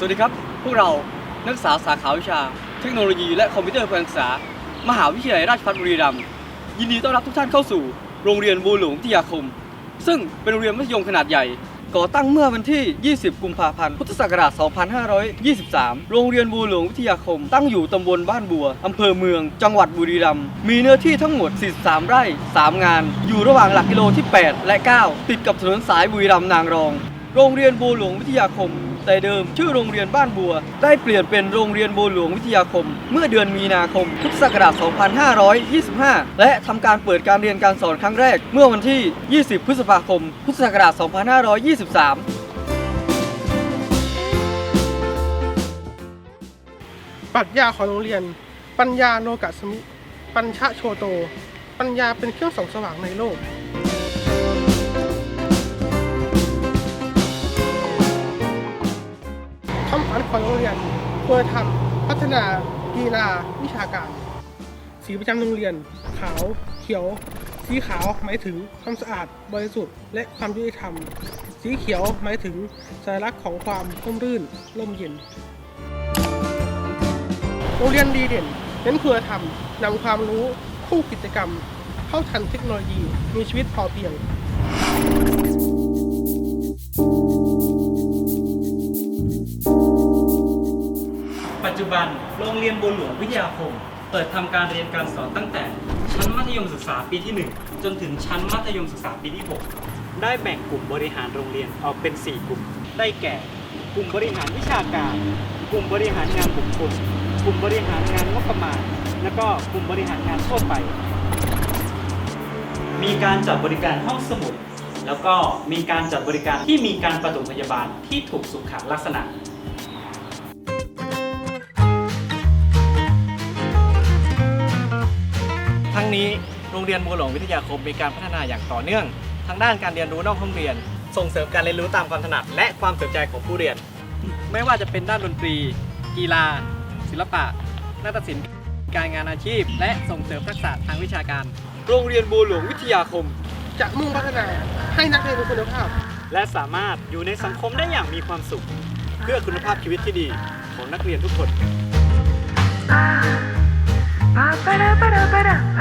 สวัสดีครับ พวกเรานักศึกษาสาขาวิชา เทคโนโลยีและคอมพิวเตอร์การศึกษา มหาวิทยาลัยราชภัฏบุรีรัมย์ยินดีต้อนรับทุกท่านเข้าสู่ โรงเรียนบูหลวงวิทยาคม ซึ่งเป็นโรงเรียนมัธยมขนาดใหญ่ ก่อตั้งเมื่อวันที่ 20 กุมภาพันธ์ พุทธศักราช 2523 โรงเรียนบูหลวงวิทยาคม ตั้งอยู่ตำบลบ้านบัวอำเภอเมือง จังหวัดบุรีรัมย์ มีเนื้อที่ทั้งหมด 43 ไร่ 3 งาน อยู่ระหว่างหลักกิโลที่ 8 และ 9 ติดกับถนนสายบุรีรัมย์นางรอง โรงเรียนบัวหลวงวิทยาคม แต่เดิม ชื่อโรงเรียนบ้านบัว ได้เปลี่ยนเป็นโรงเรียนบัวหลวงวิทยาคม เมื่อเดือนมีนาคม พุทธศักราช 2525 และทำการเปิดการเรียนการสอนครั้งแรก เมื่อวันที่ 20 พฤษภาคม พุทธศักราช 2523ปรัชญาของโรงเรียน ปัญญาโลกะสมิ ปัญชะโชโต ปัญญาเป็นเครื่องส่องสว่างในโลก ของโรงเรียนควรทำพัฒนากีฬาวิชาการ สีประจำโรงเรียน ขาว เขียว สีขาวหมายถึงความสะอาดบริสุทธิ์และความยุติธรรม สีเขียวหมายถึงสัญลักษณ์ของความร่มรื่นร่มเย็น โรงเรียนดีเด่นเน้นคุณธรรมนำความรู้คู่กิจกรรม เข้าทันเทคโนโลยีมีชีวิตพอเพียง ปัจจุบันโรงเรียนบัวหลวงวิทยาคม เปิดทำการเรียนการสอนตั้งแต่ ชั้นมัธยมศึกษาปีที่ 1 จนถึงชั้นมัธยมศึกษาปีที่ 6 ได้แบ่งกลุ่มบริหารโรงเรียนออกเป็น 4 กลุ่ม ได้แก่ กลุ่มบริหารวิชาการ กลุ่มบริหารงานบุคคลกลุ่มบริหารงานงบประมาณ และก็กลุ่มบริหารงานทั่วไป มีการจัดบริการห้องสมุด แล้วก็มีการจัดบริการที่มีการปฐมพยาบาลที่ถูกสุขลักษณะ ทั้งนี้โรงเรียนบัวหลวงวิทยาคมมีการพัฒนาอย่างต่อเนื่อง ทางด้านการเรียนรู้นอกห้องเรียน ส่งเสริมการเรียนรู้ตามความถนัด และความสนใจของผู้เรียน ไม่ว่าจะเป็นด้านดนตรี กีฬา ศิลปะนาฏศิลป์การงานอาชีพ และส่งเสริมทักษะทางวิชาการ โรงเรียนบัวหลวงวิทยาคม จะมุ่งพัฒนาให้นักเรียนมีคุณภาพ และสามารถอยู่ในสังคมได้อย่างมีความสุข เพื่อคุณภาพชีวิตที่ดีของนักเรียนทุกคน Pa para para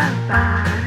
างบาย